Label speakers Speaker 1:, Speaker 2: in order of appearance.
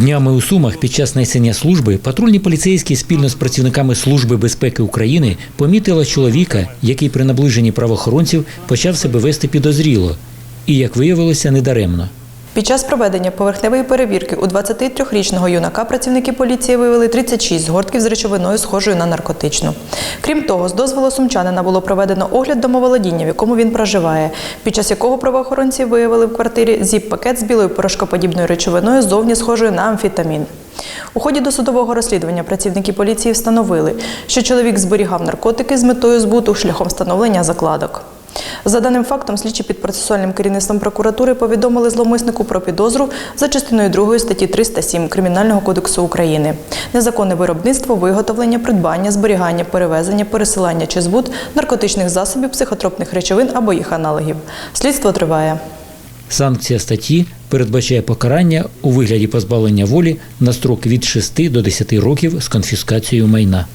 Speaker 1: Днями у Сумах під час несення служби патрульні поліцейські спільно з працівниками Служби безпеки України помітили чоловіка, який при наближенні правоохоронців почав себе вести підозріло. І, як виявилося, недаремно.
Speaker 2: Під час проведення поверхневої перевірки у 23-річного юнака працівники поліції виявили 36 згортків з речовиною, схожою на наркотичну. Крім того, з дозволу сумчанина було проведено огляд домоволодіння, в якому він проживає, під час якого правоохоронці виявили в квартирі зіп-пакет з білою порошкоподібною речовиною, зовні схожою на амфетамін. У ході досудового розслідування працівники поліції встановили, що чоловік зберігав наркотики з метою збуту шляхом встановлення закладок. За даним фактом, слідчі під процесуальним керівництвом прокуратури повідомили зловмиснику про підозру за частиною 2 статті 307 Кримінального кодексу України. Незаконне виробництво, виготовлення, придбання, зберігання, перевезення, пересилання чи збут наркотичних засобів, психотропних речовин або їх аналогів. Слідство триває.
Speaker 1: Санкція статті передбачає покарання у вигляді позбавлення волі на строк від 6 до 10 років з конфіскацією майна.